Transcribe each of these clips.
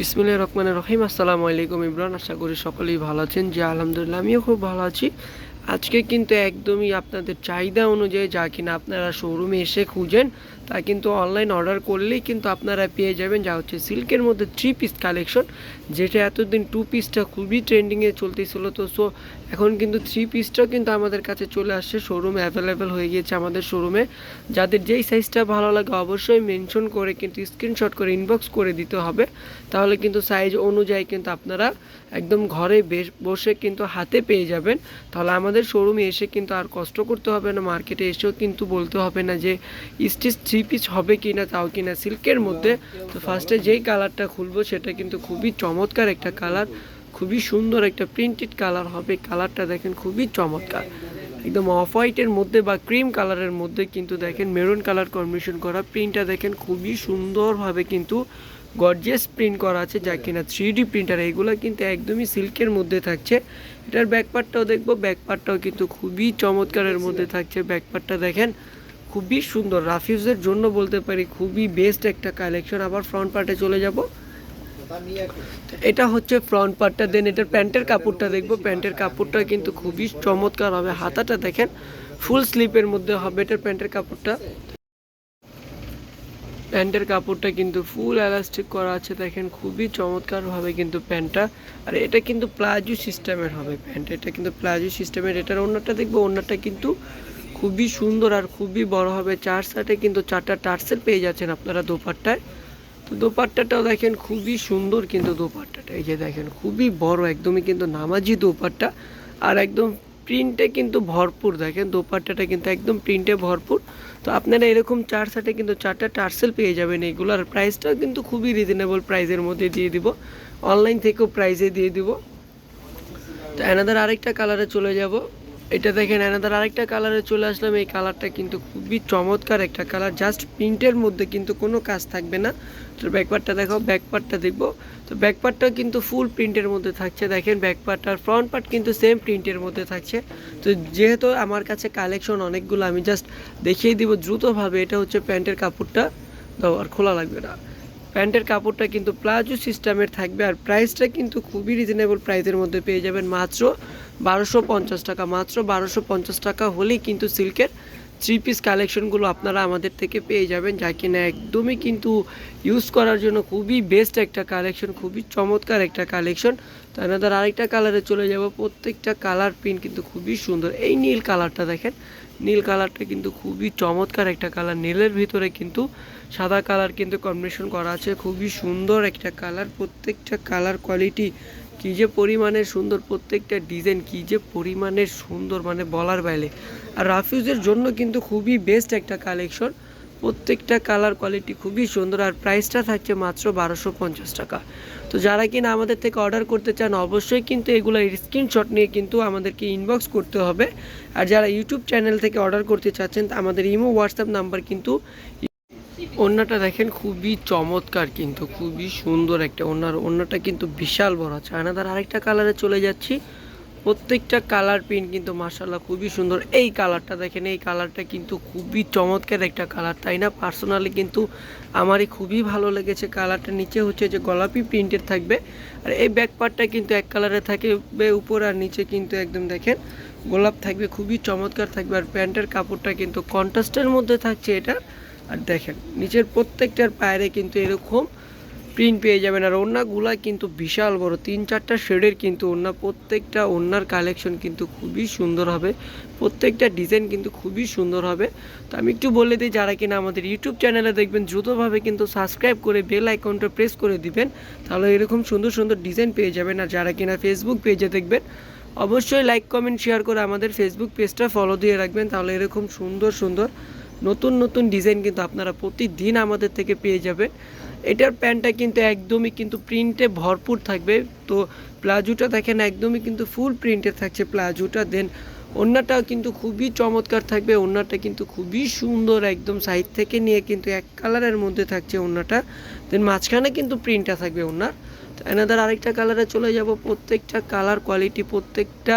বিসমিল্লাহ রহমানের রহিম। আসসালামু আলাইকুম ইমরান, আশা করি সকলেই ভালো আছেন। যে আলহামদুলিল্লাহ, আমিও খুব ভালো আছি। আজকে কিন্তু একদমই আপনাদের চাহিদা অনুযায়ী, যা কিনা আপনারা শোরুমে এসে খুঁজেন তা কিন্তু অনলাইন অর্ডার করলেই কিন্তু আপনারা পেয়ে যাবেন। যা হচ্ছে সিল্কের মধ্যে থ্রি পিস কালেকশন যেটা এতদিন টু পিসটা খুবই ট্রেন্ডিংয়ে চলতেছিল। তো সো এখন কিন্তু থ্রি পিসটাও কিন্তু আমাদের কাছে চলে আসছে। শোরুমে অ্যাভেলেবেল হয়ে গিয়েছে আমাদের শোরুমে যাদের যেই সাইজটা ভালো লাগে অবশ্যই মেনশন করে কিন্তু স্ক্রিনশট করে ইনবক্স করে দিতে হবে। তাহলে কিন্তু সাইজ অনুযায়ী কিন্তু আপনারা একদম ঘরে বসে কিন্তু হাতে পেয়ে যাবেন। তাহলে আমাদের শোরুমে এসে কিন্তু আর কষ্ট করতে হবে না মার্কেটে এসেও কিন্তু বলতে হবে না যে স্টিচ থ্রি পিস হবে কি না, তাও কি না, সিল্কের মধ্যে। তো ফার্স্টে যেই কালারটা খুলবো, সেটা কিন্তু খুবই চমৎকার একটা কালার খুবই সুন্দর একটা প্রিন্টেড কালার হবে। কালারটা দেখেন খুবই চমৎকার। একদম অফ হোয়াইটের মধ্যে বা ক্রিম কালারের মধ্যে কিন্তু দেখেন মেরুন কালার কম্বিনেশন করা প্রিন্টটা দেখেন খুবই সুন্দরভাবে কিন্তু গর্জিয়াস প্রিন্ট করা আছে, যা কিনা থ্রি ডি প্রিন্টার এইগুলো কিন্তু একদমই সিল্কের মধ্যে থাকছে। এটার ব্যাকপার্টটাও দেখব ব্যাকপার্টটাও কিন্তু খুবই চমৎকারের মধ্যে থাকছে। ব্যাকপার্টটা দেখেন খুবই সুন্দর। রাফিউজের জন্য বলতে পারি খুবই বেস্ট একটা কালেকশন আবার ফ্রন্ট পার্টে চলে যাব। এটা হচ্ছে ফ্রন্ট পার্টটা দেন এটার প্যান্টের কাপড়টা দেখব। প্যান্টের কাপড়টা কিন্তু খুবই চমৎকার হবে। হাতাটা দেখেন ফুল স্লিপের মধ্যে হবে এটার প্যান্টের কাপড়টা। প্যান্টের কাপড়টা কিন্তু ফুল এলাস্টিক করা আছে। দেখেন, খুবই চমৎকারভাবে কিন্তু প্যান্টটা। আর এটা কিন্তু প্লাজো সিস্টেমের হবে প্যান্ট। এটা কিন্তু প্লাজো সিস্টেমের। এটার অন্যটা দেখব। অন্যটা কিন্তু খুবই সুন্দর আর খুবই বড় হবে। চার সাইডে কিন্তু চারটা টার্সেল পেয়ে যাচ্ছেন আপনারা দোপাট্টায়। তো দোপাট্টাটাও দেখেন খুবই সুন্দর কিন্তু দোপাট্টাটা। এই যে দেখেন, খুবই বড়, একদমই কিন্তু নামাজি দোপাট্টা। আর একদম প্রিন্টে কিন্তু ভরপুর, দেখেন দোপাট্টাটা কিন্তু একদম প্রিন্টে ভরপুর। তো আপনারা এরকম চার সাইডে কিন্তু চারটা টার্সেল পেয়ে যাবেন এইগুলোর প্রাইসটাও কিন্তু খুবই রিজনেবল প্রাইসের মধ্যে দিয়ে দিব। অনলাইন থেকেও প্রাইসে দিয়ে দিব। তো অ্যানাদার আরেকটা কালারে চলে যাব। এটা দেখেন অ্যানাদার আরেকটা কালারে চলে আসলাম। এই কালারটা কিন্তু খুবই চমৎকার একটা কালার জাস্ট প্রিন্টের মধ্যে কিন্তু কোনো কাজ থাকবে না। তো ব্যাকপার্টটা দেখো ব্যাকপার্টটা দেখব। তো ব্যাকপার্টটা কিন্তু ফুল প্রিন্টের মধ্যে থাকছে। দেখেন ব্যাকপার্ট আর ফ্রন্ট পার্ট কিন্তু সেম প্রিন্টের মধ্যে থাকছে। তো যেহেতু আমার কাছে কালেকশন অনেকগুলো, আমি জাস্ট দেখিয়ে দিব দ্রুতভাবে। এটা হচ্ছে প্যান্টের কাপড়টা। দাও, আর খোলা লাগবে না। প্যান্টের কাপড়টা কিন্তু প্লাজো সিস্টেমের থাকবে। আর প্রাইসটা কিন্তু খুবই রিজনেবল প্রাইসের মধ্যে পেয়ে যাবেন মাত্র বারোশো পঞ্চাশ টাকা। মাত্র বারোশো পঞ্চাশ টাকা হলেই কিন্তু সিল্কের থ্রি পিস কালেকশনগুলো আপনারা আমাদের থেকে পেয়ে যাবেন, যা কিনা একদমই কিন্তু ইউজ করার জন্য খুবই বেস্ট একটা কালেকশন খুবই চমৎকার একটা কালেকশন তো আমাদের আরেকটা কালারে চলে যাব, প্রত্যেকটা কালার প্রিন্ট কিন্তু খুবই সুন্দর। এই নীল কালারটা দেখেন, নীল কালারটা কিন্তু খুবই চমৎকার একটা কালার নীলের ভিতরে কিন্তু সাদা কালার কিন্তু কম্বিনেশন করা আছে, খুবই সুন্দর একটা কালার প্রত্যেকটা কালার কোয়ালিটি কী যে পরিমাণের সুন্দর প্রত্যেকটা ডিজাইন কী যে পরিমাণের সুন্দর মানে বলার বাইরে। আর রাফিউজের জন্য কিন্তু খুবই বেস্ট একটা কালেকশন প্রত্যেকটা কালার কোয়ালিটি খুবই সুন্দর আর প্রাইসটা থাকছে মাত্র বারোশো পঞ্চাশ টাকা। তো যারা কিনা আমাদের থেকে অর্ডার করতে চান, অবশ্যই কিন্তু এগুলোর স্ক্রিনশট নিয়ে কিন্তু আমাদেরকে ইনবক্স করতে হবে। আর যারা ইউটিউব চ্যানেল থেকে অর্ডার করতে চাচ্ছেন, আমাদের ইমো হোয়াটসঅ্যাপ নাম্বার কিন্তু ওড়নাটা দেখেন খুবই চমৎকার কিন্তু, খুবই সুন্দর একটা ওনার ওড়নাটা কিন্তু বিশাল বড় আছে আনাদার আরেকটা কালারে চলে যাচ্ছি। প্রত্যেকটা কালার প্রিন্ট কিন্তু মার্শাল্লাহ খুবই সুন্দর। এই কালারটা দেখেন, এই কালারটা কিন্তু খুবই চমৎকার একটা কালার, তাই না? পার্সোনালি কিন্তু আমারই খুবই ভালো লেগেছে কালারটা। নিচে হচ্ছে যে গোলাপি প্রিন্টের থাকবে, আর এই ব্যাক পার্টটা কিন্তু এক কালারে থাকবে উপর আর নিচে কিন্তু একদম দেখেন গোলাপ থাকবে, খুবই চমৎকার থাকবে। আর প্যান্টের কাপড়টা কিন্তু কন্ট্রাস্টের মধ্যে থাকছে এটা। আর দেখেন, নিচের প্রত্যেকটার পায়রে কিন্তু এরকম প্রিন্ট পেয়ে যাবেন। আর ওড়নাগুলা কিন্তু বিশাল বড়, তিন চারটা শেডের কিন্তু ওড়না, প্রত্যেকটা ওড়নার কালেকশন কিন্তু খুবই সুন্দর হবে। প্রত্যেকটা ডিজাইন কিন্তু খুবই সুন্দর হবে। তো আমি একটু বলে দিই, যারা কিনা আমাদের ইউটিউব চ্যানেলে দেখবেন, দ্রুতভাবে কিন্তু সাবস্ক্রাইব করে বেল আইকনটা প্রেস করে দিবেন। তাহলে এরকম সুন্দর সুন্দর ডিজাইন পেয়ে যাবেন। আর যারা কিনা ফেসবুক পেজে দেখবেন, অবশ্যই লাইক কমেন্ট শেয়ার করে আমাদের ফেসবুক পেজটা ফলো দিয়ে রাখবেন। তাহলে এরকম সুন্দর সুন্দর নতুন নতুন ডিজাইন কিন্তু আপনারা প্রতিদিন আমাদের থেকে পেয়ে যাবেন এটার প্যান্টটা কিন্তু একদমই কিন্তু প্রিন্টে ভরপুর থাকবে। তো প্লাজোটা দেখেন একদমই কিন্তু ফুল প্রিন্টে থাকছে প্লাজোটা। দেন ওড়নাটাও কিন্তু খুবই চমৎকার থাকবে। ওড়নাটা কিন্তু খুবই সুন্দর একদম সাইড থেকে নিয়ে কিন্তু এক কালারের মধ্যে থাকছে ওড়নাটা দেন মাঝখানে কিন্তু প্রিন্টটা থাকবে ওড়নার তো এনাদের আরেকটা কালারে চলে যাব। প্রত্যেকটা কালার কোয়ালিটি প্রত্যেকটা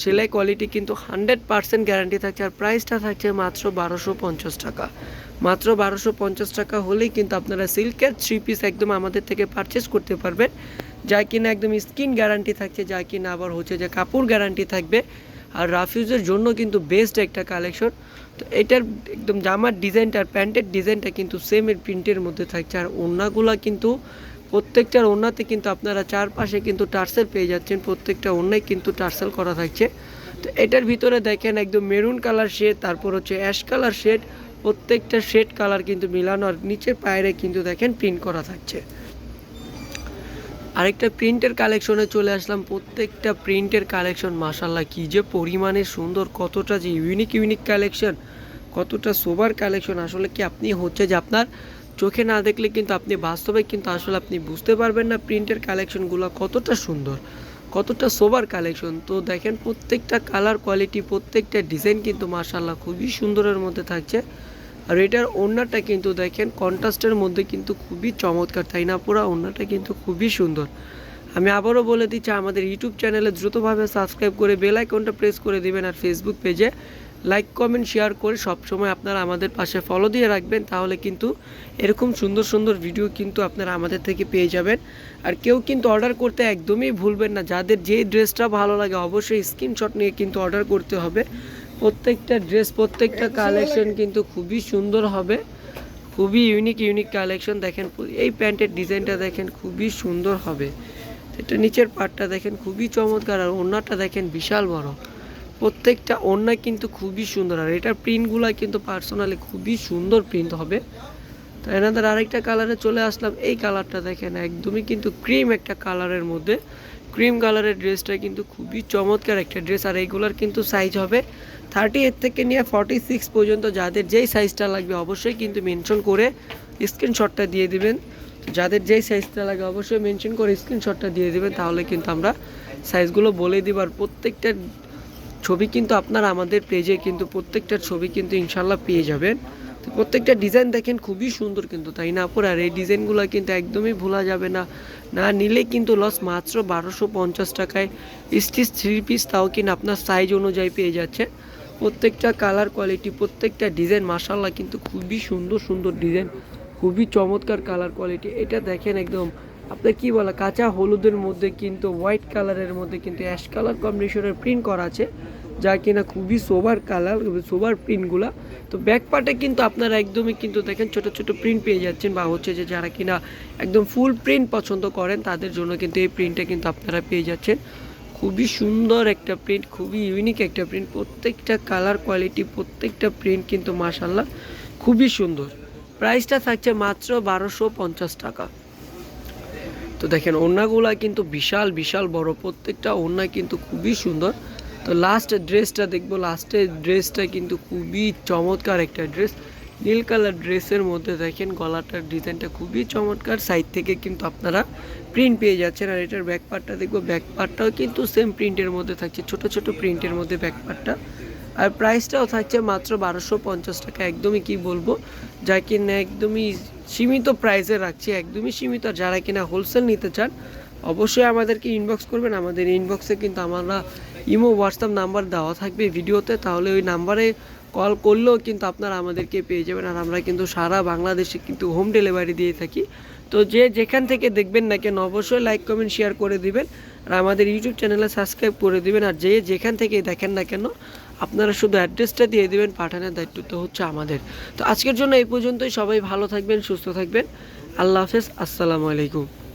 সেলাই কোয়ালিটি কিন্তু হান্ড্রেড পার্সেন্ট গ্যারান্টি থাকছে আর প্রাইসটা থাকছে মাত্র বারোশো পঞ্চাশ টাকা। মাত্র বারোশো পঞ্চাশ টাকা হলেই কিন্তু আপনারা সিল্কের থ্রি পিস একদম আমাদের থেকে পারচেস করতে পারবেন যা কিনা একদম স্কিন গ্যারান্টি থাকছে যা কিনা আবার হচ্ছে যে কাপড় গ্যারান্টি থাকবে। আর রাফিউজের জন্য কিন্তু বেস্ট একটা কালেকশন তো এটার একদম জামার ডিজাইনটা আর প্যান্টের ডিজাইনটা কিন্তু সেমের প্রিন্টের মধ্যে থাকছে। আর ওড়নাগুলো কিন্তু প্রত্যেকটার ওড়নাতে কিন্তু আপনারা চারপাশে কিন্তু টার্সেল পেয়ে যাচ্ছেন, প্রত্যেকটা ওড়নায় কিন্তু টার্সেল করা থাকছে। তো এটার ভিতরে দেখেন একদম মেরুন কালার শেড, তারপর হচ্ছে অ্যাশ কালার শেড, প্রত্যেকটা শেড কালার কিন্তু মিলানো আর নিচের পায়রে কিন্তু দেখেন প্রিন্ট করা থাকছে। আরেকটা প্রিন্টের কালেকশনে চলে আসলাম, প্রত্যেকটা প্রিন্টের কালেকশন মাসাল্লাহ কি যে পরিমাণে সুন্দর, কতটা যে ইউনিক ইউনিক কালেকশন, কতটা সোবার কালেকশন, আসলে কি আপনি হচ্ছে যে আপনার চোখে না দেখলে কিন্তু আপনি বাস্তবে কিন্তু আসলে আপনি বুঝতে পারবেন না প্রিন্টের কালেকশনগুলো কতটা সুন্দর, কতটা সোবার কালেকশন। তো দেখেন প্রত্যেকটা কালার কোয়ালিটি, প্রত্যেকটা ডিজাইন কিন্তু মাসাল্লাহ খুবই সুন্দরের মধ্যে থাকছে। আর এটার ওড়নাটা কিন্তু দেখেন কন্ট্রাস্টের মধ্যে কিন্তু খুবই চমৎকার, তাই না পুরো? ওড়নাটা কিন্তু খুবই সুন্দর। আমি আবারও বলে দিচ্ছি, আমাদের ইউটিউব চ্যানেলে দ্রুতভাবে সাবস্ক্রাইব করে বেল আইকনটা প্রেস করে দিবেন আর ফেসবুক পেজে লাইক কমেন্ট শেয়ার করে সবসময় আপনারা আমাদের পাশে ফলো দিয়ে রাখবেন তাহলে কিন্তু এরকম সুন্দর সুন্দর ভিডিও কিন্তু আপনারা আমাদের থেকে পেয়ে যাবেন। আর কেউ কিন্তু অর্ডার করতে একদমই ভুলবেন না যাদের যে ড্রেসটা ভালো লাগে অবশ্যই স্ক্রিনশট নিয়ে কিন্তু অর্ডার করতে হবে। প্রত্যেকটা ড্রেস প্রত্যেকটা কালেকশন কিন্তু খুবই সুন্দর হবে। খুবই ইউনিক ইউনিক কালেকশন দেখেন এই প্যান্টের ডিজাইনটা দেখেন খুবই সুন্দর হবে। এটা নিচের পার্টটা দেখেন খুবই চমৎকার আর ওনারটা দেখেন বিশাল বড়। প্রত্যেকটা ওড়না কিন্তু খুবই সুন্দর আর এটার প্রিন্টগুলো কিন্তু পার্সোনালি খুবই সুন্দর প্রিন্ট হবে। তো এনাদের আরেকটা কালারে চলে আসলাম। এই কালারটা দেখেন, একদমই কিন্তু ক্রিম একটা কালারের মধ্যে। ক্রিম কালারের ড্রেসটা কিন্তু খুবই চমৎকার একটা ড্রেস আর এইগুলোর কিন্তু সাইজ হবে থার্টি এইট থেকে নিয়ে ফর্টি সিক্স পর্যন্ত। যাদের যেই সাইজটা লাগবে অবশ্যই কিন্তু মেনশন করে স্ক্রিনশটটা দিয়ে দিবেন। যাদের যেই সাইজটা লাগে অবশ্যই মেনশন করে স্ক্রিনশটটা দিয়ে দিবেন। তাহলে কিন্তু আমরা সাইজগুলো বলে দিব। আর প্রত্যেকটা ছবি কিন্তু আপনারা আমাদের পেজে কিন্তু প্রত্যেকটা ছবি কিন্তু ইনশাল্লাহ পেয়ে যাবেন। তো প্রত্যেকটা ডিজাইন দেখেন, খুবই সুন্দর কিন্তু, তাই না, আপুর? আর এই ডিজাইনগুলো কিন্তু একদমই ভোলা যাবে না। না নিলে কিন্তু লস মাত্র বারোশো পঞ্চাশ টাকায়। স্টিচ থ্রি পিস তাও কিন্তু আপনার সাইজ অনুযায়ী পেয়ে যাচ্ছে। প্রত্যেকটা কালার কোয়ালিটি প্রত্যেকটা ডিজাইন মাসাল্লাহ কিন্তু খুবই সুন্দর সুন্দর ডিজাইন খুবই চমৎকার কালার কোয়ালিটি এটা দেখেন একদম আপনার কি বলা, কাঁচা হলুদের মধ্যে কিন্তু হোয়াইট কালারের মধ্যে কিন্তু অ্যাশ কালার কম্বিনেশনের প্রিন্ট করা আছে, যা কিনা খুবই সোবার কালার সোবার প্রিন্টগুলা তো ব্যাক পার্টে কিন্তু আপনারা একদমই কিন্তু দেখেন ছোট ছোট প্রিন্ট পেয়ে যাচ্ছেন, বা হচ্ছে যে যারা কিনা একদম ফুল প্রিন্ট পছন্দ করেন, তাদের জন্য কিন্তু এই প্রিন্টটা কিন্তু আপনারা পেয়ে যাচ্ছেন। খুবই সুন্দর একটা প্রিন্ট খুবই ইউনিক একটা প্রিন্ট প্রত্যেকটা কালার কোয়ালিটি প্রত্যেকটা প্রিন্ট কিন্তু মাসাল্লাহ খুবই সুন্দর। প্রাইসটা থাকছে মাত্র বারোশো পঞ্চাশ টাকা। তো দেখেন, ওড়নাগুলা কিন্তু বিশাল বিশাল বড়। প্রত্যেকটা ওড়না কিন্তু খুবই সুন্দর। তো লাস্ট ড্রেসটা দেখব। লাস্টের ড্রেসটা কিন্তু খুবই চমৎকার একটা ড্রেস নীল কালার ড্রেসের মধ্যে দেখেন, গলাটার ডিজাইনটা খুবই চমৎকার। সাইড থেকে কিন্তু আপনারা প্রিন্ট পেয়ে যাচ্ছেন। আর এটার ব্যাক পার্টটা দেখব। ব্যাক পার্টটাও কিন্তু সেম প্রিন্টের মধ্যে থাকছে। ছোট ছোট প্রিন্টের মধ্যে ব্যাক পার্টটা আর প্রাইসটাও থাকছে মাত্র বারোশো পঞ্চাশ টাকা। একদমই কি বলব? যা কিনা একদমই সীমিত প্রাইসে রাখছি, একদমই সীমিত। আর যারা কিনা হোলসেল নিতে চান, অবশ্যই আমাদেরকে ইনবক্স করবেন। আমাদের ইনবক্সে কিন্তু আমরা ইমো হোয়াটসঅ্যাপ নাম্বার দেওয়া থাকবে ভিডিওতে তাহলে ওই নাম্বারে কল করলেও কিন্তু আপনারা আমাদেরকে পেয়ে যাবেন। আর আমরা কিন্তু সারা বাংলাদেশে কিন্তু হোম ডেলিভারি দিয়ে থাকি। তো যে যেখান থেকে দেখবেন না কেন, অবশ্যই লাইক কমেন্ট শেয়ার করে দিবেন। আর আমাদের ইউটিউব চ্যানেলে সাবস্ক্রাইব করে দিবেন। আর যে যেখান থেকে দেখেন না কেন আপনারা শুধু অ্যাড্রেসটা দিয়ে দেবেন, পাঠানোর দায়িত্ব তো হচ্ছে আমাদের। তো আজকের জন্য এই পর্যন্তই। সবাই ভালো থাকবেন, সুস্থ থাকবেন। আল্লাহ হাফেজ। আসসালামু আলাইকুম।